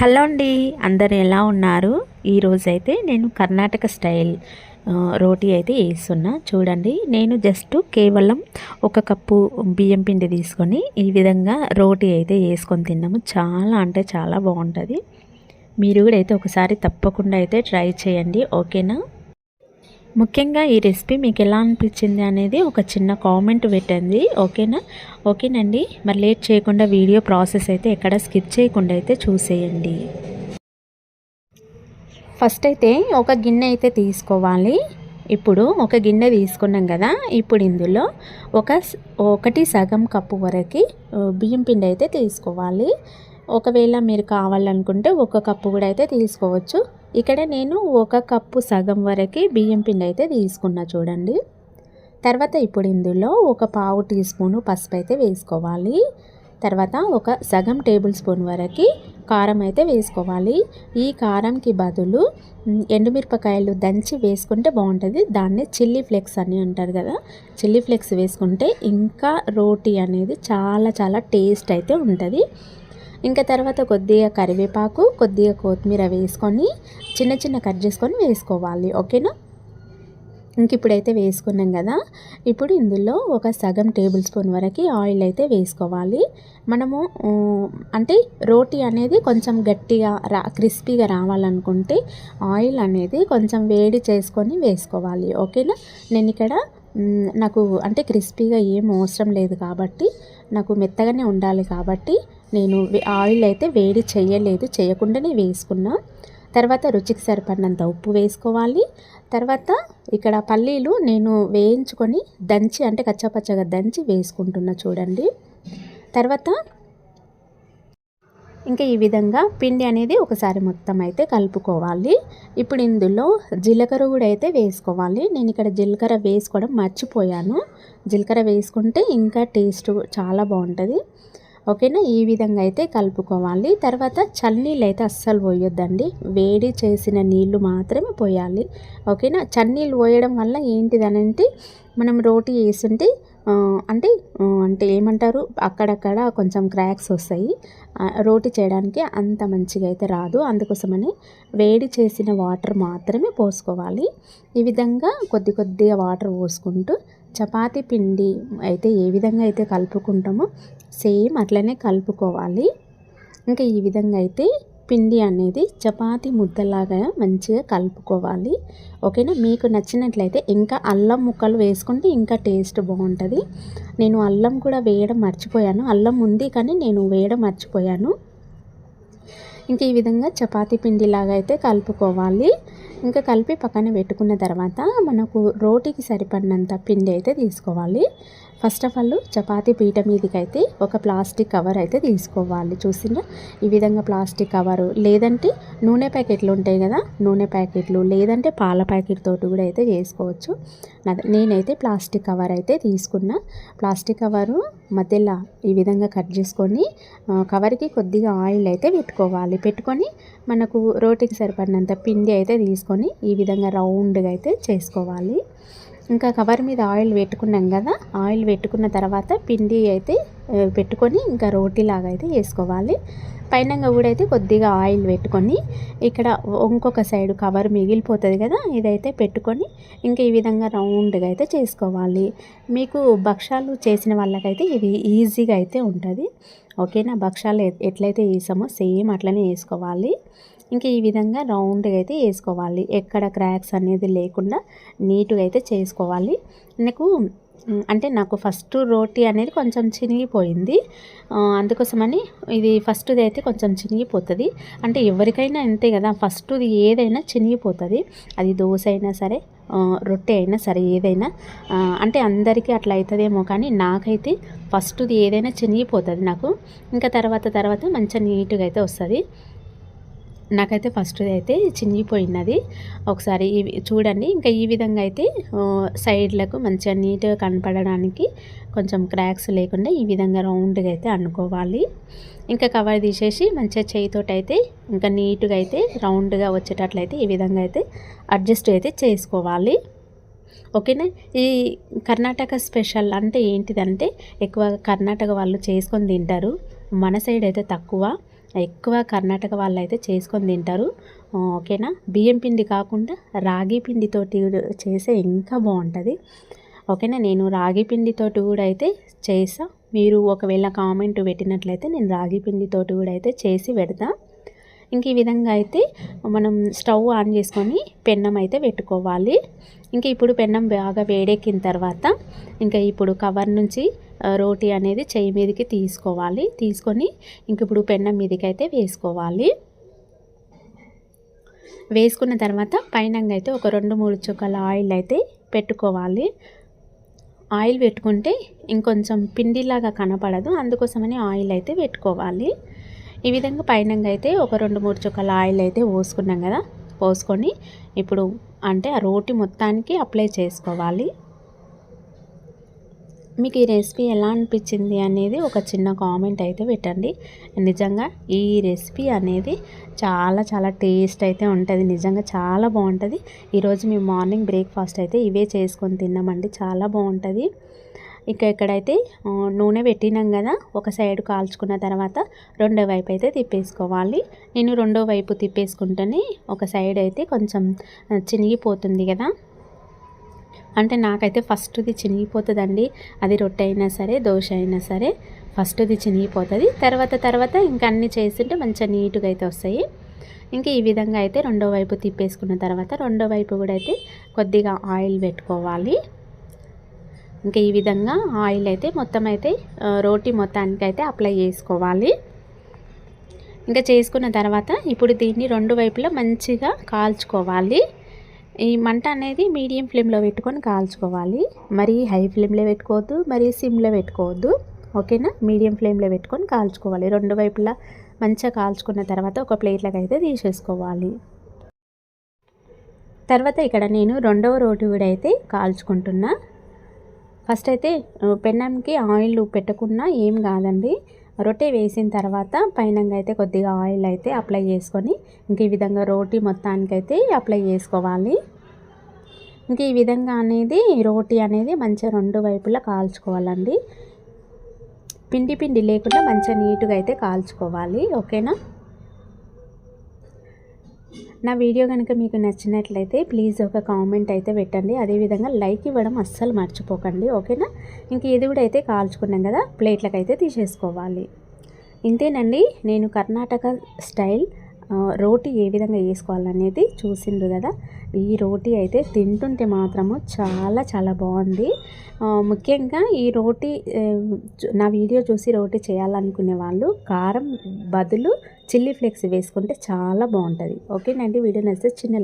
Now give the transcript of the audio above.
Hello అండి అందరు ఎలా ఉన్నారు? ఈరోజైతే నేను కర్ణాటక స్టైల్ రోటీ అయితే వేస్తున్నా. చూడండి నేను జస్ట్ కేవలం ఒక కప్పు బియ్యం పిండి తీసుకొని ఈ విధంగా రోటీ అయితే వేసుకొని తిన్నాము. చాలా అంటే చాలా బాగుంటుంది. మీరు కూడా అయితే ఒకసారి తప్పకుండా అయితే ట్రై చేయండి ఓకేనా? ముఖ్యంగా ఈ రెసిపీ మీకు ఎలా అనిపించింది అనేది ఒక చిన్న కామెంట్ పెట్టండి ఓకేనా? ఓకేనండి. మరి లేట్ చేయకుండా వీడియో ప్రాసెస్ అయితే ఎక్కడ స్కిప్ చేయకుండా అయితే చూసేయండి. ఫస్ట్ అయితే ఒక గిన్నె అయితే తీసుకోవాలి. ఇప్పుడు ఒక గిన్నె తీసుకున్నాం కదా ఇప్పుడు ఇందులో ఒక ఒకటి సగం కప్పు వరకు బియ్యం పిండి అయితే తీసుకోవాలి. ఒకవేళ మీరు కావాలనుకుంటే ఒక కప్పు కూడా అయితే తీసుకోవచ్చు. ఇక్కడ నేను ఒక కప్పు సగం వరకు బియ్యం పిండి అయితే తీసుకున్నా చూడండి. తర్వాత ఇప్పుడు ఇందులో ఒక పావు టీ స్పూను పసుపు అయితే వేసుకోవాలి. తర్వాత ఒక సగం టేబుల్ స్పూన్ వరకు కారం అయితే వేసుకోవాలి. ఈ కారంకి బదులు ఎండుమిరపకాయలు దంచి వేసుకుంటే బాగుంటుంది. దాన్ని చిల్లీ ఫ్లేక్స్ అని అంటారు కదా. చిల్లీ ఫ్లేక్స్ వేసుకుంటే ఇంకా రోటీ అనేది చాలా చాలా టేస్ట్ అయితే ఉంటుంది. ఇంకా తర్వాత కొద్దిగా కరివేపాకు కొద్దిగా కొత్తిమీర వేసుకొని చిన్న చిన్న కట్ చేసుకొని వేసుకోవాలి ఓకేనా? ఇంక ఇప్పుడైతే వేసుకున్నాం కదా ఇప్పుడు ఇందులో ఒక సగం టేబుల్ స్పూన్ వరకు ఆయిల్ అయితే వేసుకోవాలి. మనము అంటే రోటీ అనేది కొంచెం గట్టిగా రా క్రిస్పీగా రావాలనుకుంటే ఆయిల్ అనేది కొంచెం వేడి చేసుకొని వేసుకోవాలి ఓకేనా? నేను ఇక్కడ నాకు అంటే క్రిస్పీగా ఏం అవసరం లేదు కాబట్టి నాకు మెత్తగానే ఉండాలి కాబట్టి నేను ఆయిల్ అయితే వేడి చేయలేదు చేయకుండానే వేసుకున్నా. తర్వాత రుచికి సరిపడినంత ఉప్పు వేసుకోవాలి. తర్వాత ఇక్కడ పల్లీలు నేను వేయించుకొని దంచి అంటే కచ్చాపచ్చగా దంచి వేసుకుంటున్నా చూడండి. తర్వాత ఇంకా ఈ విధంగా పిండి అనేది ఒకసారి మొత్తం అయితే కలుపుకోవాలి. ఇప్పుడు ఇందులో జీలకర్ర కూడా అయితే వేసుకోవాలి. నేను ఇక్కడ జీలకర్ర వేసుకోవడం మర్చిపోయాను. జీలకర్ర వేసుకుంటే ఇంకా టేస్ట్ చాలా బాగుంటుంది. ఓకేనా? ఈ విధంగా అయితే కలుపుకోవాలి. తర్వాత చన్నీళ్ళు అయితే అస్సలు పోయొద్దండి. వేడి చేసిన నీళ్ళు మాత్రమే పోయాలి. ఓకేనా? చన్నీళ్ళు పోయడం వల్ల ఏంటిదనంటే మనం రోటీ వేస్తుంటే అంటే అంటే ఏమంటారు? అక్కడక్కడ కొంచెం క్రాక్స్ వస్తాయి. రోటి చేయడానికి అంత మంచిగా అయితే రాదు. అందుకోసమని వేడి చేసిన వాటర్ మాత్రమే పోసుకోవాలి. ఈ విధంగా కొద్ది కొద్దిగా వాటర్ పోసుకుంటూ చపాతీ పిండి అయితే ఏ విధంగా అయితే కలుపుకుంటామో సేమ్ అట్లనే కలుపుకోవాలి. ఇంకా ఈ విధంగా అయితే పిండి అనేది చపాతీ ముద్దలాగా మంచిగా కలుపుకోవాలి. ఓకేనా? మీకు నచ్చినట్లయితే ఇంకా అల్లం ముక్కలు వేసుకుంటే ఇంకా టేస్ట్ బాగుంటుంది. నేను అల్లం కూడా వేయడం మర్చిపోయాను. అల్లం ఉంది కానీ నేను వేయడం మర్చిపోయాను. ఇంకా ఈ విధంగా చపాతీ పిండిలాగా అయితే కలుపుకోవాలి. ఇంకా కలిపి పక్కన పెట్టుకున్న తర్వాత మనకు రోటీకి సరిపడినంత పిండి అయితే తీసుకోవాలి. ఫస్ట్ ఆఫ్ ఆల్ చపాతీ పీట మీదకి అయితే ఒక ప్లాస్టిక్ కవర్ అయితే తీసుకోవాలి. చూసినా ఈ విధంగా ప్లాస్టిక్ కవరు లేదంటే నూనె ప్యాకెట్లు ఉంటాయి కదా నూనె ప్యాకెట్లు లేదంటే పాల ప్యాకెట్ తోటి కూడా అయితే చేసుకోవచ్చు. నేనైతే ప్లాస్టిక్ కవర్ అయితే తీసుకున్నా. ప్లాస్టిక్ కవరు మధ్యలో ఈ విధంగా కట్ చేసుకొని కవర్కి కొద్దిగా ఆయిల్ అయితే పెట్టుకోవాలి. పెట్టుకొని మనకు రోటికి సరిపడినంత పిండి అయితే తీసుకొని ఈ విధంగా రౌండ్గా అయితే చేసుకోవాలి. ఇంకా కవర్ మీద ఆయిల్ పెట్టుకున్నాం కదా ఆయిల్ పెట్టుకున్న తర్వాత పిండి అయితే పెట్టుకొని ఇంకా రోటీలాగా అయితే వేసుకోవాలి. పైన కూడా అయితే కొద్దిగా ఆయిల్ పెట్టుకొని ఇక్కడ ఇంకొక సైడ్ కవర్ మిగిలిపోతుంది కదా ఇదైతే పెట్టుకొని ఇంకా ఈ విధంగా రౌండ్గా అయితే చేసుకోవాలి. మీకు భక్షాలు చేసిన వాళ్ళకైతే ఇది ఈజీగా అయితే ఉంటుంది. ఓకేనా? భక్షాలు ఎట్లయితే వేసామో సేమ్ అట్లనే వేసుకోవాలి. ఇంకా ఈ విధంగా రౌండ్గా అయితే వేసుకోవాలి. ఎక్కడ క్రాక్స్ అనేది లేకుండా నీట్గా అయితే చేసుకోవాలి. నాకు అంటే నాకు ఫస్ట్ రోటీ అనేది కొంచెం చినిగిపోయింది. అందుకోసమని ఇది ఫస్ట్ది అయితే కొంచెం చినిగిపోతుంది. అంటే ఎవరికైనా అంతే కదా ఫస్ట్ది ఏదైనా చినిగిపోతుంది. అది దోశ అయినా సరే రొట్టె అయినా సరే ఏదైనా అంటే అందరికీ అట్లా అవుతుందేమో కానీ నాకైతే ఫస్ట్ది ఏదైనా చినిగిపోతుంది నాకు. ఇంకా తర్వాత తర్వాత మంచిగా నీట్గా అయితే వస్తుంది. నాకైతే ఫస్ట్ అయితే చినిగిపోయినది. ఒకసారి ఇవి చూడండి. ఇంకా ఈ విధంగా అయితే సైడ్లకు మంచిగా నీట్గా కనపడడానికి కొంచెం క్రాక్స్ లేకుండా ఈ విధంగా రౌండ్గా అయితే అనుకోవాలి. ఇంకా కవర్ తీసేసి మంచిగా చేయితోటి అయితే ఇంకా నీట్గా అయితే రౌండ్గా వచ్చేటట్లయితే ఈ విధంగా అయితే అడ్జస్ట్ అయితే చేసుకోవాలి. ఓకేనా? ఈ కర్ణాటక స్పెషల్ అంటే ఏంటిదంటే ఎక్కువ కర్ణాటక వాళ్ళు చేసుకొని తింటారు. మన సైడ్ అయితే తక్కువ. ఎక్కువ కర్ణాటక వాళ్ళు అయితే చేసుకొని తింటారు. ఓకేనా? బియ్యం పిండి కాకుండా రాగి పిండితోటి చేస్తే ఇంకా బాగుంటుంది. ఓకేనా? నేను రాగి పిండితోటి కూడా అయితే చేసా మీరు ఒకవేళ కామెంట్ పెట్టినట్లయితే నేను రాగి పిండితోటి కూడా అయితే చేసి పెడతా. ఇంక ఈ విధంగా అయితే మనం స్టవ్ ఆన్ చేసుకొని పెన్నం అయితే పెట్టుకోవాలి. ఇంకా ఇప్పుడు పెన్నం బాగా వేడెక్కిన తర్వాత ఇంకా ఇప్పుడు కవర్ నుంచి రోటీ అనేది చెయ్యి మీదకి తీసుకోవాలి. తీసుకొని ఇంక ఇప్పుడు పెన్నం మీదకైతే అయితే వేసుకోవాలి. వేసుకున్న తర్వాత పైన అయితే ఒక రెండు మూడు చుక్కల ఆయిల్ అయితే పెట్టుకోవాలి. ఆయిల్ పెట్టుకుంటే ఇంకొంచెం పిండిలాగా కనపడదు. అందుకోసమని ఆయిల్ అయితే పెట్టుకోవాలి. ఈ విధంగా పైన అయితే ఒక రెండు మూడు చుక్కల ఆయిల్ అయితే పోసుకున్నాం కదా. పోసుకొని ఇప్పుడు అంటే ఆ రోటి మొత్తానికి అప్లై చేసుకోవాలి. మీకు ఈ రెసిపీ ఎలా అనిపించింది అనేది ఒక చిన్న కామెంట్ అయితే పెట్టండి. నిజంగా ఈ రెసిపీ అనేది చాలా చాలా టేస్ట్ అయితే ఉంటుంది. నిజంగా చాలా బాగుంటుంది. ఈరోజు మేము మార్నింగ్ బ్రేక్ఫాస్ట్ అయితే ఇవే చేసుకొని తిన్నామండి. చాలా బాగుంటుంది. ఇక ఇక్కడైతే నూనె పెట్టినాం కదా ఒక సైడ్ కాల్చుకున్న తర్వాత రెండో వైపు అయితే తిప్పేసుకోవాలి. నేను రెండో వైపు తిప్పేసుకుంటేనే ఒక సైడ్ అయితే కొంచెం చినిగిపోతుంది కదా. అంటే నాకైతే ఫస్ట్ది చినిగిపోతుందండి. అది రొట్టె అయినా సరే దోశ అయినా సరే ఫస్ట్ది చినిగిపోతుంది. తర్వాత తర్వాత ఇంకా అన్నీ చేస్తుంటే మంచిగా నీట్గా అయితే వస్తాయి. ఇంకా ఈ విధంగా అయితే రెండో వైపు తిప్పేసుకున్న తర్వాత రెండో వైపు కూడా అయితే కొద్దిగా ఆయిల్ పెట్టుకోవాలి. ఇంకా ఈ విధంగా ఆయిల్ అయితే మొత్తం అయితే రోటీ మొత్తానికి అయితే అప్లై చేసుకోవాలి. ఇంకా చేసుకున్న తర్వాత ఇప్పుడు దీన్ని రెండు వైపులా మంచిగా కాల్చుకోవాలి. ఈ మంట అనేది మీడియం ఫ్లేమ్లో పెట్టుకొని కాల్చుకోవాలి. మరి హై ఫ్లేమ్లో పెట్టుకోవద్దు మరి సిమ్లో పెట్టుకోవద్దు. ఓకేనా? మీడియం ఫ్లేమ్లో పెట్టుకొని కాల్చుకోవాలి. రెండు వైపులా మంచిగా కాల్చుకున్న తర్వాత ఒక ప్లేట్లకు అయితే తీసేసుకోవాలి. తర్వాత ఇక్కడ నేను రెండవ రోటి కూడా అయితే కాల్చుకుంటున్నా. ఫస్ట్ అయితే పెన్నంకి ఆయిల్ పెట్టకున్నా ఏం కాదండి. రొట్టె వేసిన తర్వాత పైన అయితే కొద్దిగా ఆయిల్ అయితే అప్లై చేసుకొని ఇంక ఈ విధంగా రోటీ మొత్తానికైతే అప్లై చేసుకోవాలి. ఇంక ఈ విధంగా అనేది రోటీ అనేది మంచిగా రెండు వైపులా కాల్చుకోవాలండి. పిండి పిండి లేకుండా మంచిగా నీట్గా అయితే కాల్చుకోవాలి. ఓకేనా? నా వీడియో కనుక మీకు నచ్చినట్లయితే ప్లీజ్ ఒక కామెంట్ అయితే పెట్టండి. అదేవిధంగా లైక్ ఇవ్వడం అస్సలు మర్చిపోకండి. ఓకేనా? ఇంక ఇది కూడా అయితే కాల్చుకున్నాం కదా ప్లేట్లకు అయితే తీసేసుకోవాలి. ఇంతేనండి నేను కర్ణాటక స్టైల్ రోటీ ఏ విధంగా వేసుకోవాలనేది చూసిండ్రు కదా. ఈ రోటీ అయితే తింటుంటే మాత్రము చాలా చాలా బాగుంది. ముఖ్యంగా ఈ రోటీ నా వీడియో చూసి రోటీ చేయాలనుకునే వాళ్ళు కారం బదులు చిల్లీ ఫ్లేక్స్ వేసుకుంటే చాలా బాగుంటుంది. ఓకేనండి వీడియో నచ్చితే చిన్న